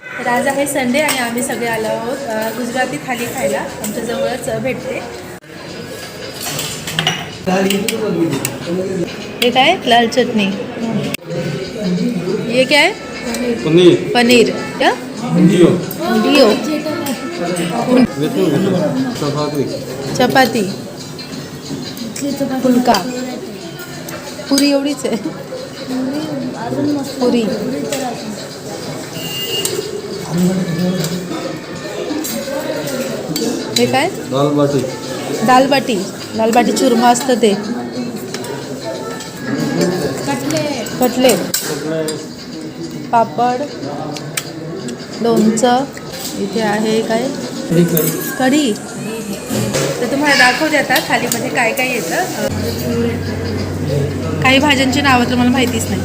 तर आज आहे संडे आणि आम्ही सगळे आलो आहोत गुजराती थाली खायला. आमच्या जवळच अ, भेटते. हे काय? लाल चटणी. ये क्या? है पनीर. पनीर. क्या? डिओ चपाती. फुलका. पुरी एवढीच आहे. पुरी. हे काय? दाल बाटी दाल बाटी दाल बाटी चुरमा असतं ते. कटले. पापड. लोणचं. इथे आहे काय? कढी. तर तुम्हाला दाखवते आता थालीमध्ये काय काय येतं. काही भाज्यांची नावं तर मला माहितीच नाही.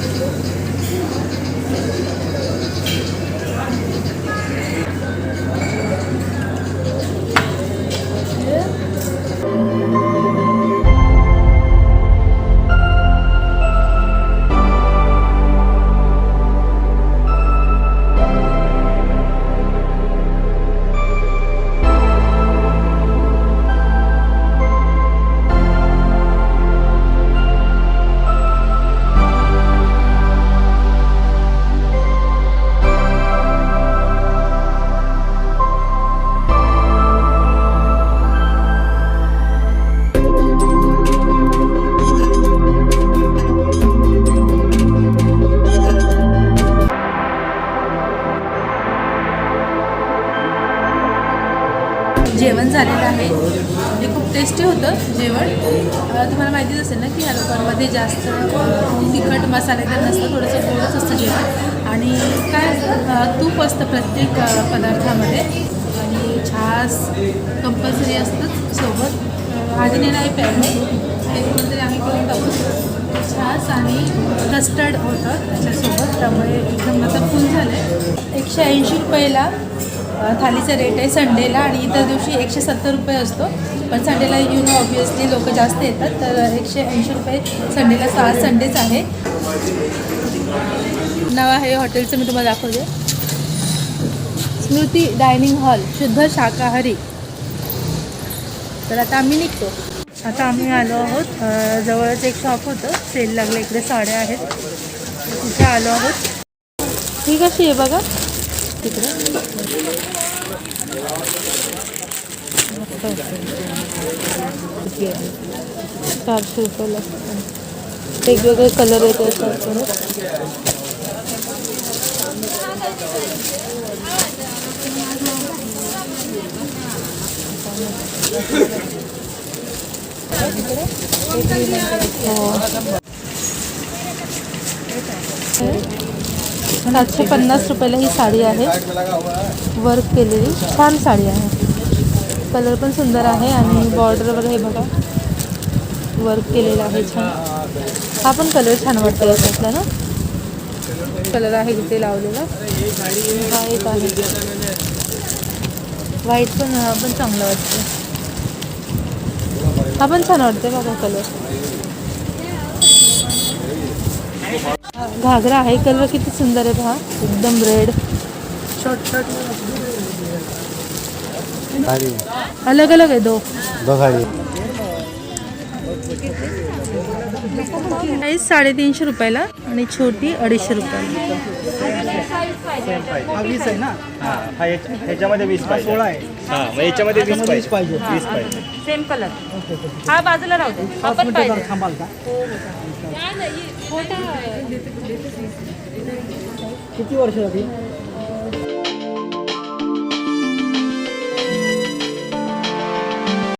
जेवण झालेलं आहे. हे खूप टेस्टी होतं जेवण. तुम्हाला माहितीच असेल ना की या लोकांमध्ये जास्त तिखट तिखट मसालेदार नसतं थोडंसं गोडच असतं जेवण. आणि काय तूप असतं प्रत्येक पदार्थामध्ये. आणि छास कंपल्सरी असतंच सोबत. आधी नाही नाही हे कोणतरी आम्ही करून टाकू. छास आणि कस्टर्ड होतं त्याच्यासोबत. त्यामुळे एकदम आता फुल झालं एकशे ऐंशी रुपयाला थालीचा रेट आहे संडेला आणि इतर दिवशी एकशे सत्तर रुपये असतो. पण संडेला यू नो ऑब्वियसली लोक जास्त येतात. तर एकशे ऐंशी रुपये संडेला सहा संडेच आहे. नाव आहे हॉटेलचं मी तुम्हाला दाखवते. स्मृती डायनिंग हॉल शुद्ध शाकाहारी. तर आता आम्ही निघतो. आता आम्ही आलो आहोत जवळच एक शॉप होतं. सेल लागलं इकडे साड्या आहेत. तिथे आलो आहोत. ही कशी आहे बघा. तिकडे. चारशे रुपयाला वेगवेगळे कलर आहेत याच्यावर सातशे पन्नास रुपयाला ही साडी आहे. वर्क केलेली. छान साडी आहे. कलर पण सुंदर आहे आणि बॉर्डर वगैरे हे बघा. वर्क केलेलं आहे छान. हा पण कलर छान वाटतो याच्यातला ना? कलर आहे तिथे लावलेला. हा एक आहे. व्हाईट पण हा पण चांगला वाटतो हा पण छान वाटते बघा कलर घागरा आहे. कलर किती सुंदर आहे पहा. एकदम रेड अलग अलग आहे दो. बघाली प्राईस साडेतीनशे रुपयाला आणि छोटी अडीचशे रुपयाला. हा वीस आहे ना? हा हा याच्या- ह्याच्यामध्ये वीस पाहिजे. सोळा आहे. हा मग याच्यामध्ये वीस वीस पाहिजे. पाहिजे. वीस पाहिजे. Same colour. हा बाजूला राहू दे. हा पाच पण मिनिटं पाहिजे. जरा थांबाल का? किती वर्ष झाली?